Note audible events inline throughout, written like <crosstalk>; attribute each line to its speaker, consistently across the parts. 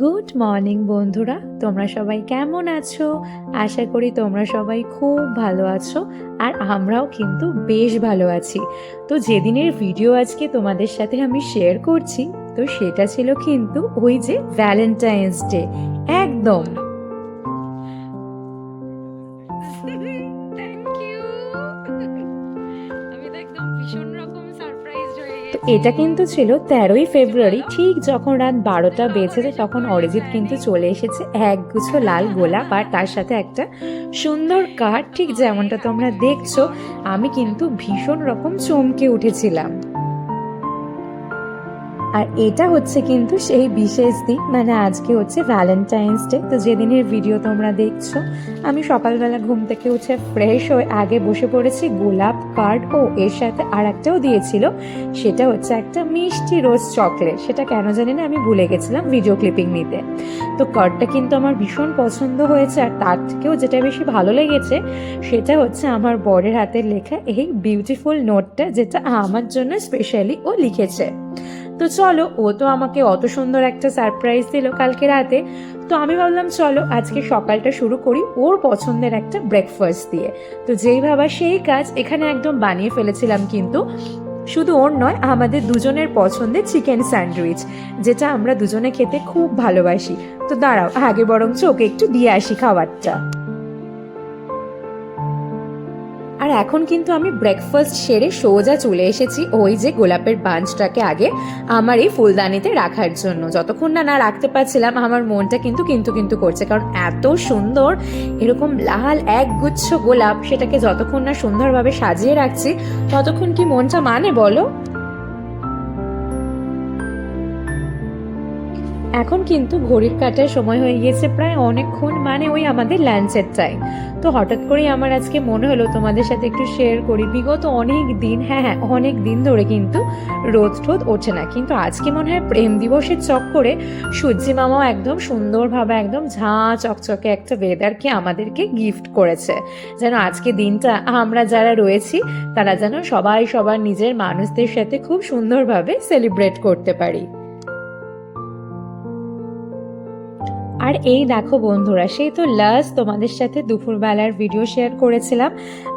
Speaker 1: Good morning বন্ধুরা। তোমরা সবাই কেমন আছো? আশা করি তোমরা সবাই খুব ভালো আছো, আর আমরাও কিন্তু বেশ ভালো আছি। তো যেদিনের ভিডিও আজকে তোমাদের সাথে আমি শেয়ার করছি, তো সেটা ছিল কিন্তু ওই যে ভ্যালেন্টাইন্স ডে একদম। <laughs> <laughs> তো এটা কিন্তু ছিল তেরোই ফেব্রুয়ারি, ঠিক যখন রাত বারোটা বেজেছে তখন অরিজিৎ কিন্তু চলে এসেছে একগুচ্ছ লাল গোলাপ আর তার সাথে একটা সুন্দর কার্ড ঠিক যেমনটা তোমরা দেখছ। আমি কিন্তু ভীষণ রকম চমকে উঠেছিলাম। আর এটা হচ্ছে কিন্তু সেই বিশেষ দিন মানে আজকে হচ্ছে ভ্যালেন্টাইন্স ডে তো যেদিনের ভিডিও তোমরা দেখছ, আমি সকালবেলা ঘুম থেকে উঠে ফ্রেশ হয়ে আগে বসে পড়েছি গোলাপ কার্ড ও, এর সাথে আর একটাও দিয়েছিল, সেটা হচ্ছে একটা মিষ্টি রোজ চকলেট সেটা কেন জানি না, আমি ভুলে গেছিলাম ভিডিও ক্লিপিং নিতে। তো কার্ডটা কিন্তু আমার ভীষণ পছন্দ হয়েছে, আর তার থেকেও যেটা বেশি ভালো লেগেছে, সেটা হচ্ছে আমার বরের হাতের লেখা এই বিউটিফুল নোটটা যেটা আমার জন্য স্পেশালি ও লিখেছে। তো চলো, ও তো আমাকে অত সুন্দর একটা সারপ্রাইজ দিল কালকে রাতে। তো আমি ভাবলাম, চলো, আজকে সকালটা শুরু করি ওর পছন্দের একটা ব্রেকফাস্ট দিয়ে। তো যেই ভাবা সেই কাজ এখানে একদম বানিয়ে ফেলেছিলাম কিন্তু। শুধু ওর নয়, আমাদের দুজনের পছন্দের চিকেন স্যান্ডউইচ যেটা আমরা দুজনে খেতে খুব ভালোবাসি। তো দাঁড়াও, আগে বরঞ্চ ওকে একটু দিয়ে আসি খাবারটা। আর এখন কিন্তু আমি ব্রেকফাস্ট সেরে সোজা চলে এসেছি ওই যে গোলাপের বাঞ্চটাকে আগে আমার এই ফুলদানিতে রাখার জন্য। যতক্ষণ না না রাখতে পারছিলাম, আমার মনটা কিন্তু কিন্তু কিন্তু করছে। কারণ এত সুন্দর, এরকম লাল একগুচ্ছ গোলাপ, সেটাকে যতক্ষণ না সুন্দরভাবে সাজিয়ে রাখছি, ততক্ষণ কি মনটা মানে বলো? এখন কিন্তু ঘড়ির কাটার সময় হয়ে গিয়েছে প্রায় অনেকক্ষণ মানে ওই আমাদের লাঞ্চের টাইম তো হঠাৎ করেই আমার আজকে মনে হলো তোমাদের সাথে একটু শেয়ার করি। বিগত অনেক দিন হ্যাঁ হ্যাঁ অনেক দিন ধরে কিন্তু রোদ টোদ ওঠে না। কিন্তু আজকে মনে হয় প্রেম দিবসের চক্করে সূর্যি মামাও একদম সুন্দরভাবে, একদম ঝাঁ চকচকে একটা ওয়েদারকে আমাদেরকে গিফট করেছে। যেন আজকে দিনটা আমরা যারা রয়েছি, তারা যেন সবাই সবার নিজের মানুষদের সাথে খুব সুন্দরভাবে সেলিব্রেট করতে পারি। আর এই দেখো বন্ধুরা, সেই তো লাস্ট তোমাদের সাথে দুপুরবেলার ভিডিও শেয়ার করেছিলাম,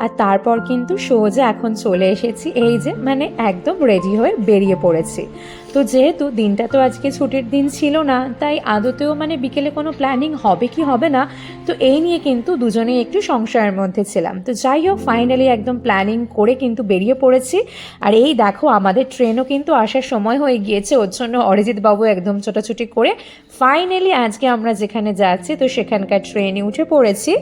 Speaker 1: আর তারপর কিন্তু সোজা এখন চলে এসেছি, এই যে মানে একদম রেডি হয়ে বেরিয়ে পড়েছি। তো যেহেতু দিনটা তো আজকে ছুটির দিন ছিল না, তাই আদতেও মানে বিকেলে কোনো প্ল্যানিং হবে কি হবে না, তো এই নিয়ে কিন্তু দুজনেই একটু সংশয়ের মধ্যে ছিলাম। তো যাই হোক ফাইনালি একদম প্ল্যানিং করে কিন্তু বেরিয়ে পড়েছি। আর এই দেখো, আমাদের ট্রেনও কিন্তু আসার সময় হয়ে গিয়েছে, ওর জন্য অরিজিৎ বাবু একদম ছোটাছুটি করে ফাইনালি আজকে আমরা যেখানে যাচ্ছি, তো সেখানকার ট্রেনে উঠে পড়েছি।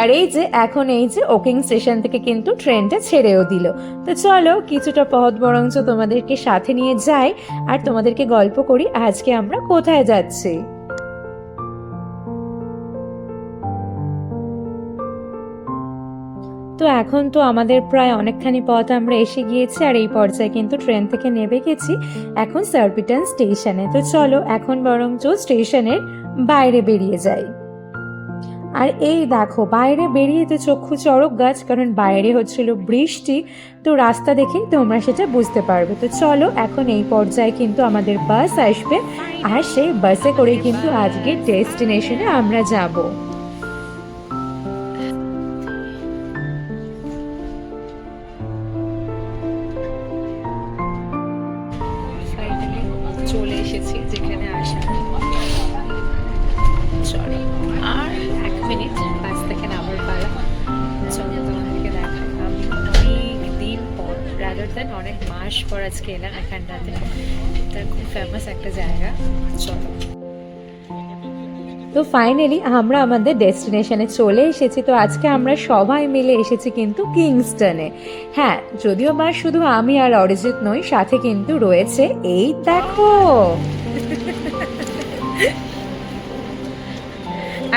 Speaker 1: আর এই যে, এখন এই যে ওকিং স্টেশন থেকে কিন্তু ট্রেনটা ছেড়েও দিল। তো চলো, কিছুটা পথ বরঞ্চ তোমাদেরকে সাথে নিয়ে যাই। আর তোমাদেরকে গল্প করি, আজকে আমরা কোথায় যাচ্ছি? তো এখন তো আমাদের প্রায় অনেকখানি পথ আমরা এসে গিয়েছি, আর এই পর্যায়ে কিন্তু ট্রেন থেকে নেমে গেছি এখন সার্পিটান স্টেশনে। তো চলো, এখন বরঞ্চ স্টেশনের বাইরে বেরিয়ে যাই। আর এই দেখো, বাইরে বেরিয়ে তো চক্ষু চড়ক গাছ, কারণ বাইরে হচ্ছিল বৃষ্টি। তো রাস্তা দেখেই তোমরা সেটা বুঝতে পারবে। তো চলো, এখন এই পর্যায়ে কিন্তু আমাদের বাস আসবে। আর সেই বাসে করে কিন্তু আজকে ডেস্টিনেশনে আমরা যাব। চলে এসেছি যেখানে আসা দেন অনেক মাস পর আজকে এলাম এখানটাতে। এটা খুব ফেমাস একটা জায়গা। চলো। তো ফাইনালি আমরা আমাদের ডেস্টিনেশনে চলে এসেছি। তো আজকে আমরা সবাই মিলে এসেছি কিন্তু কিংস্টনে হ্যাঁ যদিও বা শুধু আমি আর অরিজিৎ নই, সাথে কিন্তু রয়েছে এই দেখো।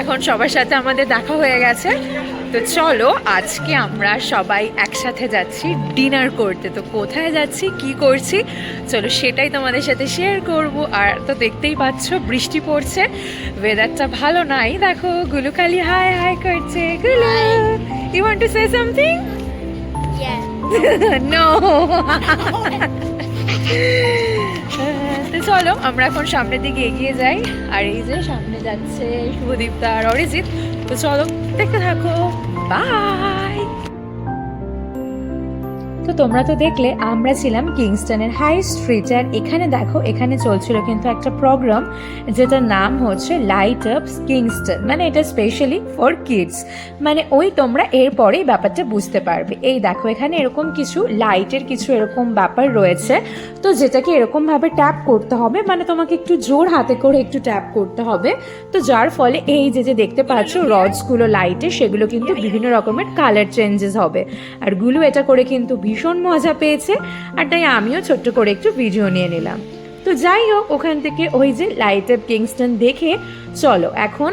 Speaker 1: এখন সবার সাথে আমাদের দেখা হয়ে গেছে। তো চলো আজকে আমরা সবাই একসাথে যাচ্ছি ডিনার করতে। তো কোথায় যাচ্ছি কি করছি? চলো সেটাই তোমাদের সাথে শেয়ার করব। আর তো দেখতেই পাচ্ছ বৃষ্টি পড়ছে। ওয়েদারটা ভালো নাই। দেখো গুলু খালি হাই হাই করছে। গুলু you want to say something
Speaker 2: Yeah. <laughs> <laughs>
Speaker 1: চলো, আমরা এখন সামনের দিকে এগিয়ে যাই। আর এই যে সামনে যাচ্ছে শুভদীপ্তা আর অরিজিৎ। তো চলো, দেখতে থাকো। বাই তোমরা তো দেখলে, আমরা ছিলাম কিংস্টনের হাই স্ট্রিটে, আর এখানে দেখো, এখানে চলছিল কিন্তু একটা প্রোগ্রাম, যেটার নাম হচ্ছে লাইট আপ কিংস্টন মানে এটা স্পেশালি ফর কিডস মানে ওই তোমরা এরপরেই ব্যাপারটা বুঝতে পারবে। এই দেখো, এখানে এরকম কিছু লাইটের কিছু এরকম ব্যাপার রয়েছে, তো যেটাকে এরকমভাবে ট্যাপ করতে হবে মানে তোমাকে একটু জোর হাতে করে একটু ট্যাপ করতে হবে, তো যার ফলে এই যে যে দেখতে পাচ্ছ রডসগুলো লাইটে সেগুলো কিন্তু বিভিন্ন রকমের কালার চেঞ্জেস হবে। আরগুলো এটা করে কিন্তু ভীষণ মজা পেয়েছে, আর তাই আমিও ছোট্ট করে একটু ভিডিও নিয়ে নিলাম। তো যাই হোক, ওখান থেকে ওই যে লাইট অফ কিংস্টন দেখে চলো, এখন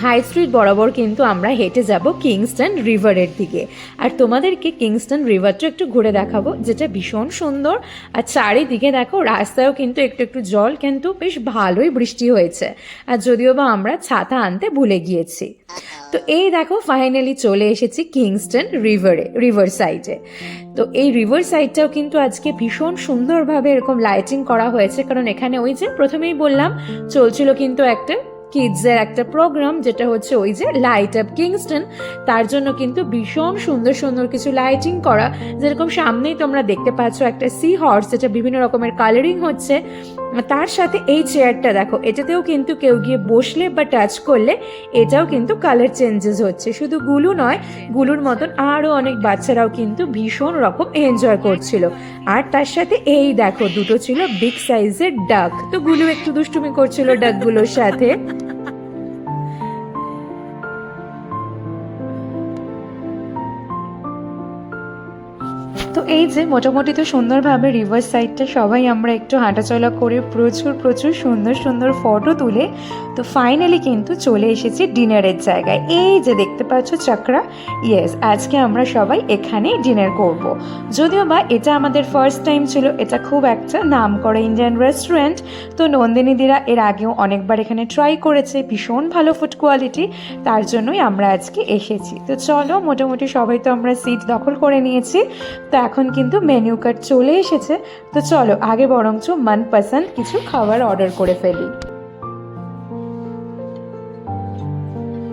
Speaker 1: হাই স্ট্রিট বরাবর কিন্তু আমরা হেঁটে যাব কিংস্টন রিভারের দিকে। আর তোমাদেরকে কিংস্টন রিভারটা একটু ঘুরে দেখাবো, যেটা ভীষণ সুন্দর। আর চারিদিকে দেখো, রাস্তায়ও কিন্তু একটু একটু জল, কিন্তু বেশ ভালোই বৃষ্টি হয়েছে। আর যদিও বা আমরা ছাতা আনতে ভুলে গিয়েছি। তো এই দেখো ফাইনালি চলে এসেছি কিংস্টন রিভারে রিভার সাইডে তো এই রিভার সাইডটাও কিন্তু আজকে ভীষণ সুন্দরভাবে এরকম লাইটিং করা হয়েছে। কারণ এখানে ওই যে প্রথমেই বললাম, চলছিল কিন্তু একটা কিডসের একটা প্রোগ্রাম যেটা হচ্ছে ওই যে লাইট আপ কিংস্টন তার জন্য কিন্তু ভীষণ সুন্দর সুন্দর কিছু লাইটিং করা। যেরকম সামনেই তোমরা দেখতে পাচ্ছ একটা সি হর্স যেটা বিভিন্ন রকমের কালারিং হচ্ছে। তার সাথে এই চেয়ারটা দেখো, এটাতেও কিন্তু কেউ গিয়ে বসলে বা টাচ করলে এটাও কিন্তু কালার চেঞ্জেস হচ্ছে। শুধু গুলু নয়, গুলুর মতন আরও অনেক বাচ্চারাও কিন্তু ভীষণ রকম এনজয় করছিল। আর তার সাথে এই দেখো, দুটো ছিল বিগ সাইজের ডাক তো গুলু একটু দুষ্টুমি করছিল ডাকগুলোর সাথে। এই যে মোটামুটি তো সুন্দরভাবে রিভার সাইডটা সবাই আমরা একটু হাঁটাচলা করে প্রচুর প্রচুর সুন্দর সুন্দর ফটো তুলে তো ফাইনালি কিন্তু চলে এসেছি ডিনারের জায়গায়। এই যে দেখতে পাচ্ছ চক্রা ইয়েস আজকে আমরা সবাই এখানেই ডিনার করব। যদিও বা এটা আমাদের ফার্স্ট টাইম ছিল, এটা খুব একটা নাম করা ইন্ডিয়ান রেস্টুরেন্ট তো নন্দিনীদিরা এর আগেও অনেকবার এখানে ট্রাই করেছে, ভীষণ ভালো ফুড কোয়ালিটি তার জন্যই আমরা আজকে এসেছি। তো চলো, মোটামুটি সবাই তো আমরা সিট দখল করে নিয়েছি। তো এখন কিন্তু মেনু কার্ড চলে এসেছে। তো চলো, আগে বরঞ্চ মনপসন্দ কিছু খাবার অর্ডার করে ফেলি।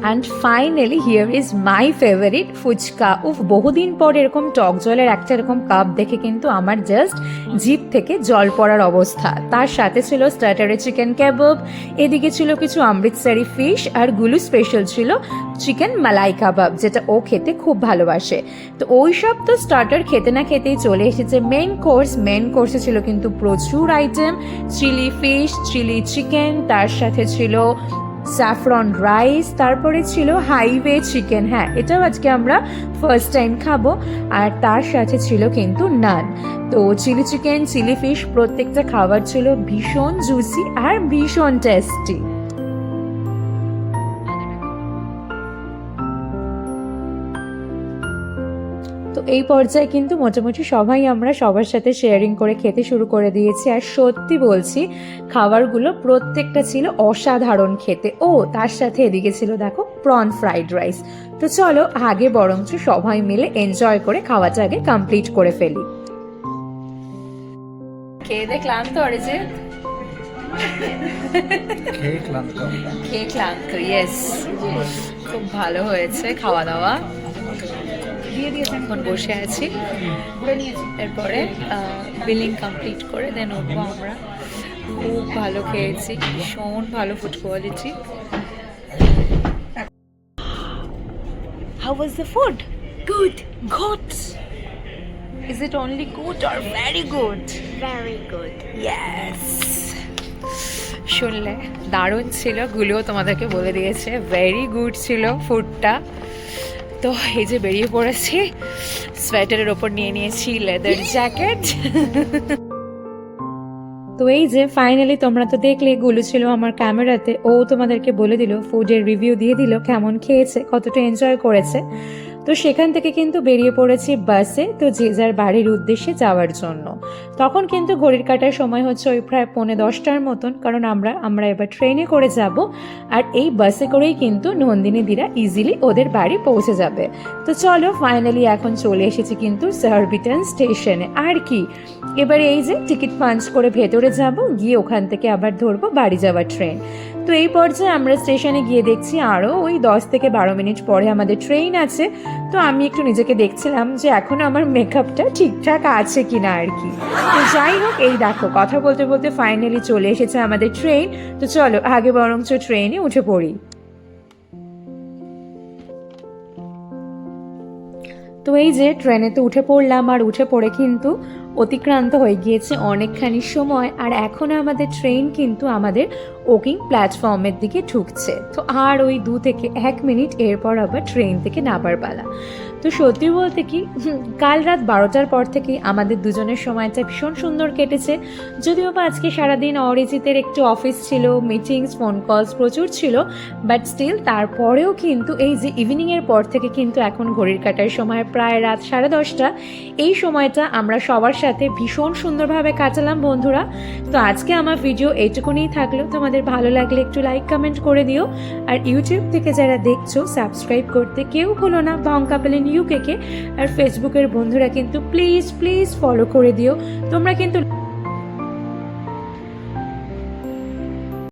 Speaker 1: And finally here is my favourite fuchka. উফ, বহুদিন পর এরকম টক জলের একটা এরকম কাপ দেখে কিন্তু আমার জাস্ট জিপ থেকে জল পড়ার অবস্থা। তার সাথে ছিল স্টার্টারে চিকেন কাবাব এদিকে ছিল কিছু অমৃতসারি ফিশ আর গুলু স্পেশাল ছিল চিকেন মালাই কাবাব যেটা ও খেতে খুব ভালোবাসে। তো ওই সব তো স্টার্টার খেতে না খেতেই চলে এসেছে। মেন কোর্স মেন কোর্সে ছিল কিন্তু প্রচুর item chilli fish chilli chicken তার সাথে ছিল স্যাফরন রাইস তারপরে ছিল হাইওয়ে চিকেন হ্যাঁ এটাও আজকে আমরা ফার্স্ট টাইম খাব। আর তার সাথে ছিল কিন্তু নান তো চিলি চিকেন চিলি ফিশ প্রত্যেকটা খাবার ছিল ভীষণ জুসি আর ভীষণ টেস্টি এই পর্যায়ে কিন্তু মোটামুটি সবাই আমরা সবার সাথে শেয়ারিং করে খেতে শুরু করে দিয়েছি। আর সত্যি বলছি খাবারগুলো প্রত্যেকটা ছিল অসাধারণ খেতে। ও তার সাথে এদিকে ছিল দেখো প্রন ফ্রাইড রাইস তো চলো আগে বরঞ্চ সবাই মিলে এনজয় করে খাওয়াটা আগে কমপ্লিট করে ফেলি। খেয়ে দে ক্লান্ত অরিজিৎ।
Speaker 2: খেয়ে ক্লান্ত।
Speaker 1: খেয়ে ক্লান্ত ইয়েস খুব ভালো হয়েছে খাওয়া দাওয়া। এখন বসে আছি এরপরে বিলিং কমপ্লিট করে দেন উঠবো আমরা খুব ভালো খেয়েছি ভীষণ ভালো food quality How was the food? Good. Good. Is it only good or very good?
Speaker 3: Very good.
Speaker 1: Yes. শুনলে দারুণ ছিল গুলিও তোমাদেরকে বলে দিয়েছে ভেরি গুড ছিল ফুডটা তো এই যে বেরিয়ে পড়েছি সোয়েটারের ওপর নিয়ে নিয়েছি লেদার জ্যাকেট তো এই যে ফাইনালি তোমরা তো দেখলে, গুলো ছিল আমার ক্যামেরাতে ও তোমাদেরকে বলে দিল ফুডের রিভিউ দিয়ে দিল কেমন খেয়েছে, কতটা এনজয় করেছে। তো সেখান থেকে কিন্তু বেরিয়ে পড়েছি বাসে, তো যে যার বাড়ির উদ্দেশ্যে যাওয়ার জন্য। তখন কিন্তু ঘড়ির কাটার সময় হচ্ছে ওই প্রায় পৌনে দশটার মতন, কারণ আমরা আমরা এবার ট্রেনে করে যাব, আর এই বাসে করেই কিন্তু নন্দিনী দিরা ইজিলি ওদের বাড়ি পৌঁছে যাবে। তো চলো ফাইনালি এখন চলে এসেছি কিন্তু সার্বিটন স্টেশনে আর কি? এবার এই যে টিকিট পাঞ্চ করে ভেতরে যাব, গিয়ে ওখান থেকে আবার ধরবো বাড়ি যাওয়ার ট্রেন তো এই পর্যায়ে আমরা স্টেশনে গিয়ে দেখছি আরও ওই দশ থেকে বারো মিনিট পরে আমাদের ট্রেন আছে। তো আমি একটু নিজেকে দেখছিলাম যে এখন আমার মেকআপটা ঠিকঠাক আছে কিনা আর কি। তো যাই হোক, এই দেখো, কথা বলতে বলতে ফাইনালি চলে এসেছে আমাদের ট্রেন। তো চলো, আগে বরঞ্চ ট্রেনে উঠে পড়ি। তো এই যে ট্রেনে তো উঠে পড়লাম আর উঠে পড়ে কিন্তু অতিক্রান্ত হয়ে গিয়েছে অনেকখানি সময়। আর এখন আমাদের ট্রেন কিন্তু আমাদের ওকিং প্ল্যাটফর্মের দিকে ঢুকছে। তো আর ওই দু থেকে এক মিনিট এরপর আবার ট্রেন থেকে নাবার পালা। তো সত্যি বলতে কি কাল রাত বারোটার পর থেকেই আমাদের দুজনের সময়টা ভীষণ সুন্দর কেটেছে। যদিও বা আজকে সারাদিন অরিজিতের একটু অফিস ছিল মিটিংস ফোন কলস প্রচুর ছিল বাট স্টিল তারপরেও কিন্তু এই যে ইভিনিংয়ের পর থেকে কিন্তু এখন ঘড়ির কাটার সময় প্রায় রাত সাড়ে দশটা, এই সময়টা আমরা সবার সাথে ভীষণ সুন্দরভাবে কাটালাম বন্ধুরা। তো আজকে আমার ভিডিও এইটুকুনিই থাকল। তোমাদের ভালো লাগলে একটু লাইক কমেন্ট করে দিও। আর ইউটিউব থেকে যারা দেখছ সাবস্ক্রাইব করতে কেউ ভুলো না বং ইউকে ইউকেকে আর ফেসবুকের বন্ধুরা কিন্তু প্লিজ প্লিজ ফলো করে দিও। তোমরা কিন্তু